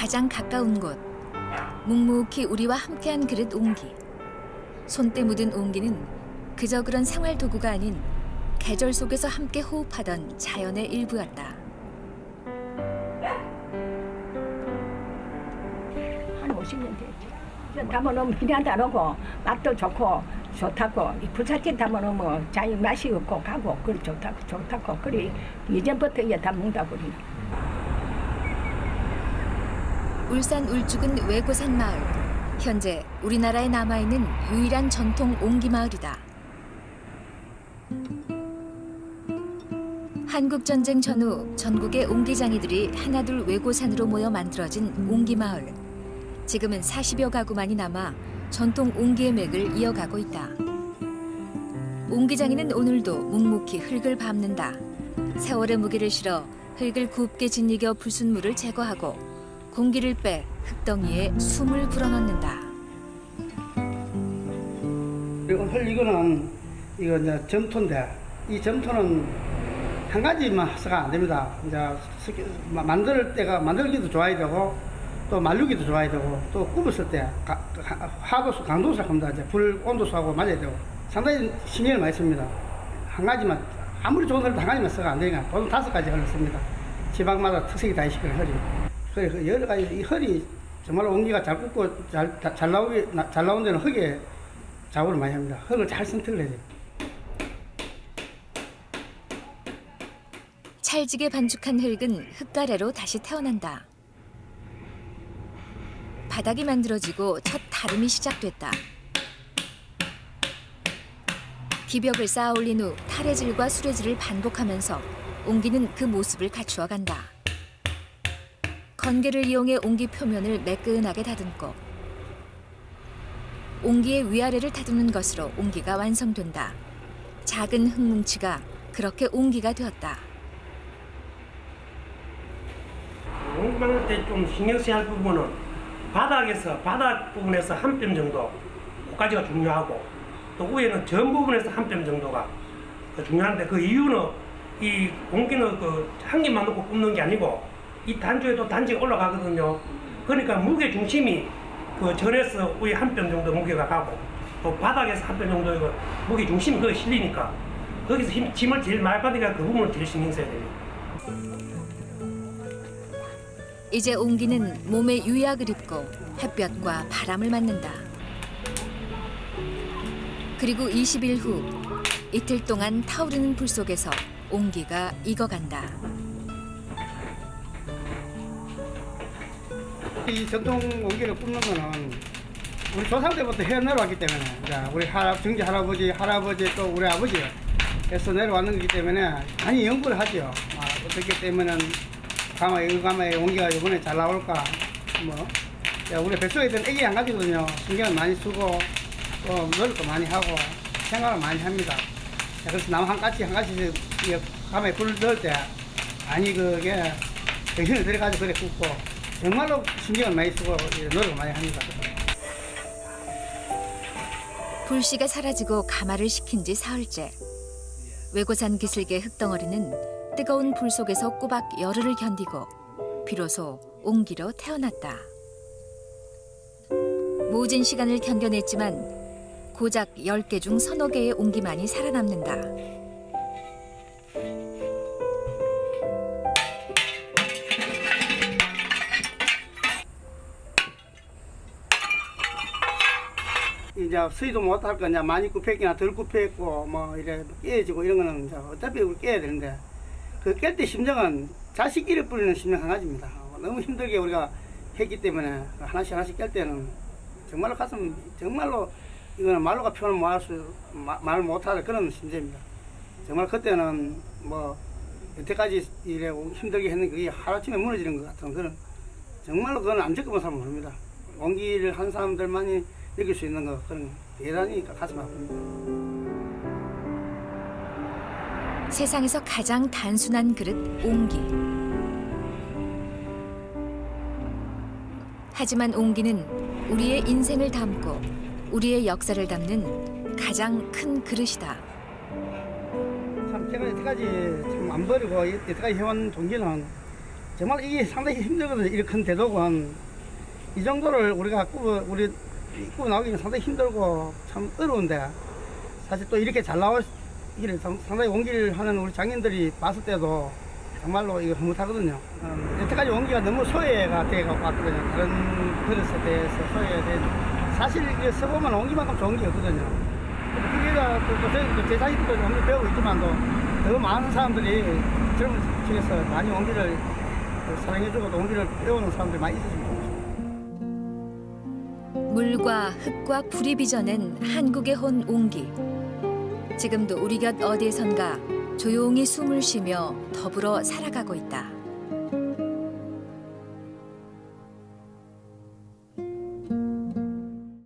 가장 가까운 곳. 묵묵히 우리와 함께한 그릇 옹기. 손때 묻은 옹기는 그저 그런 생활 도구가 아닌 계절 속에서 함께 호흡하던 자연의 일부였다. 한 50년 됐죠. 담아놓으면 안 오고 맛도 좋고 좋다고 이 부잣집 담아놓으면 자기 맛이 없고 가고 그래 좋다고 좋다고 그래 예전부터 이게 다 먹다 그래. 울산 울죽은 외고산 마을. 현재 우리나라에 남아있는 유일한 전통 옹기 마을이다. 한국 전쟁 전후 전국의 옹기장이들이 하나둘 외고산으로 모여 만들어진 옹기 마을. 지금은 40여 가구만이 남아 전통 옹기의 맥을 이어가고 있다. 옹기장이는 오늘도 묵묵히 흙을 밟는다. 세월의 무게를 실어 흙을 굽게 짓이겨 불순물을 제거하고 공기를 빼 흙덩이에 숨을 불어넣는다. 그리고 헐 이거는 이거 이제 점토인데 이 점토는 한 가지만 해서가 안 됩니다. 이제 만들 때가 만들기도 좋아야 되고 또 말르기도 좋아야 되고 또 굽었을 때 하도수 강도수라 합니다. 이제 불 온도수하고 맞아야 되고 상당히 신경을 많이 씁니다. 한 가지만 아무리 좋은 헐도 한 가지만 써가 안 되니까 보통 다섯 가지 헐을 씁니다. 지방마다 특색이 다 있을 헐이. 그래 그 여러 가지 이 헐이 정말 온기가 잘 굽고 잘, 잘, 잘 나오게 나- 잘 나온 데는 흙에 작업을 많이 합니다. 흙을 잘 선택을 해야 돼요. 찰지게 반죽한 흙은 흙가래로 다시 태어난다. 바닥이 만들어지고 첫 다름이 시작됐다. 기벽을 쌓아 올린 후 탈해질과 수레질을 반복하면서 옹기는 그 모습을 갖추어 간다. 건개를 이용해 옹기 표면을 매끈하게 다듬고 옹기의 위아래를 다듬는 것으로 옹기가 완성된다. 작은 흙뭉치가 그렇게 옹기가 되었다. 만들 때좀 신경 써야 할 부분은 바닥에서 바닥 부분에서 한 뼘 정도 고까지가 중요하고 또 위에는 전 부분에서 한 뼘 정도가 그 중요한데 그 이유는 이 옹기는 그 한 개만 놓고 굽는 게 아니고 이 단조에도 단지가 올라가거든요. 그러니까 무게 중심이 그 전에서 위에 한 뼘 정도 무게가 가고 또 바닥에서 한 뼘 정도 그 무게 중심이 거기 실리니까 거기서 힘, 힘을 제일 많이 받으니까 그 부분을 제일 신경 써야 됩니다. 이제 옹기는 몸에 유약을 입고 햇볕과 바람을 맞는다. 그리고 20일 후 이틀 동안 타오르는 불 속에서 옹기가 익어간다. 이 전통 원기를 굽는 거는 우리 조상 때부터 해 내려왔기 때문에 자, 우리 할아, 정지 할아버지, 할아버지 또 우리 아버지 에서 내려왔는 거기 때문에 많이 연구를 하죠. 아, 어떻기 때문에 가마 이 가마의 원기가 이번에 잘 나올까 뭐 자, 우리 뱃속에 있던 애기 한 가지거든요. 신경을 많이 쓰고 또 노력도 많이 하고 생각을 많이 합니다. 자, 그래서 나무 한 가지 한 가지씩 이 가마에 불을 넣을 때 많이 그게 정신을 들여가지고 그래 굽고 정말로 신경을 많이 쓰고 이 노력을 많이 합니다. 불씨가 사라지고 가마를 식힌 지 사흘째. 외고산 기슭의 흙덩어리는 뜨거운 불 속에서 꼬박 열흘을 견디고 비로소 옹기로 태어났다. 모진 시간을 견뎌냈지만 고작 10개 중 서너 개의 옹기만이 살아남는다. 이제 수위도 못 할 거냐 많이 굽혔거나 덜 굽혔고 뭐 이래 깨지고 이런 거는 이제 어차피 우리 깨야 되는데 그 깰 때 심정은 자식끼리 뿌리는 심정 한 가지입니다. 너무 힘들게 우리가 했기 때문에 하나씩 하나씩 깰 때는 정말로 가슴 정말로 이거는 말로가 표현 못할 수 말 못할 그런 심정입니다. 정말 그때는 뭐 여태까지 이래 힘들게 했는 게 하루아침에 무너지는 것 같은 그런 정말로 그건 안 겪어본 사람은 모릅니다. 원기를 한 사람들만이 느낄 수 있는 거 그런 대단히 가슴 아픕니다. 세상에서 가장 단순한 그릇 옹기. 하지만 옹기는 우리의 인생을 담고 우리의 역사를 담는 가장 큰 그릇이다. 참 제가 여태까지 참 안 버리고 여태까지 해온 종기는 정말 이게 상당히 힘들거든요. 이렇게 큰 대도군 이 정도를 우리가 꾸어 우리 꾸어 나오기는 상당히 힘들고 참 어려운데 사실 또 이렇게 잘 나오기를 상- 상당히 원기를 하는 우리 장인들이 봤을 때도 정말로 이거 흐뭇하거든요. 음, 여태까지 원기가 너무 소외가 되어 왔거든요. 다른 그릇에 대해서 소외돼. 사실 이게 써보면 원기만큼 좋은 게 없거든요. 그게가 또, 또 저희 또 제자님도 원기 배우고 있지만도 더 많은 사람들이 젊은 층에서 많이 원기를 사랑해주고 또 원기를 배우는 사람들이 많이 있으시면. 물과 흙과 불이 빚어낸 한국의 혼 옹기. 지금도 우리 곁 어디선가 조용히 숨을 쉬며 더불어 살아가고 있다.